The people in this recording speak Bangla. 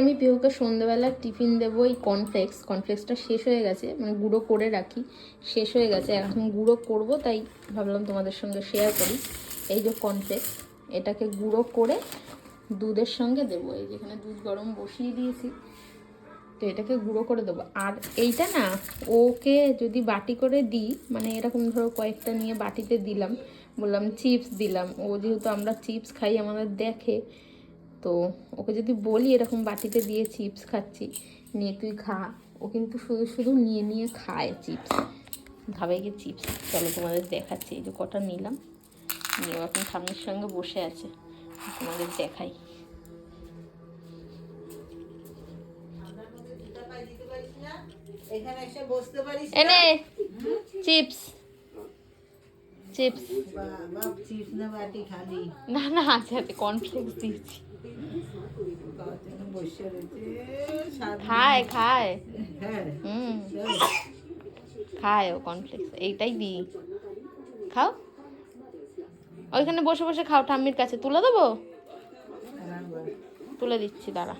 আমি পিহুকে সন্ধ্যেবেলা টিফিন দেবো, এই কর্নফ্লেক্স কর্নফ্লেক্সটা শেষ হয়ে গেছে মানে গুঁড়ো করে রাখি, শেষ হয়ে গেছে। এখন গুঁড়ো করব, তাই ভাবলাম তোমাদের সঙ্গে শেয়ার করি। এই যে কর্নফ্লেক্স এটাকে গুঁড়ো করে দুধের সঙ্গে দেবো। এই যেখানে দুধ গরম বসিয়ে দিয়েছি, তো এটাকে গুঁড়ো করে দেবো। আর এইটা না, ওকে যদি বাটি করে দিই মানে এরকম ধরো কয়েকটা নিয়ে বাটিতে দিলাম, বললাম চিপস দিলাম। ও যেহেতু আমরা চিপস খাই, আমাদের দেখে তো ওকে যদি বলি এরকম বাটিতে দিয়ে চিপস খাচ্ছি নিয়ে তুই খা। ও কিন্তু শুধু শুধু নিয়ে নিয়ে খায় চিপস। ভাবে গিয়ে চিপস। চলো তোমাদের দেখাচ্ছি এই যে কটা নিলাম। নিয়ে এখন সামনের সঙ্গে বসে আছে। তোমাদের দেখাই। এনে চিপস। চিপস। না না আছে কর্নফ্লেক্স দিয়েছি। খায় খায়। হ্যাঁ। হুম। খায় ও কনফ্লেক্স এইটাই দিই। খাও। ওইখানে বসে বসে খাও ঠাম্মির কাছে। তুলে দেবো? তুলে দিচ্ছি দাঁড়া।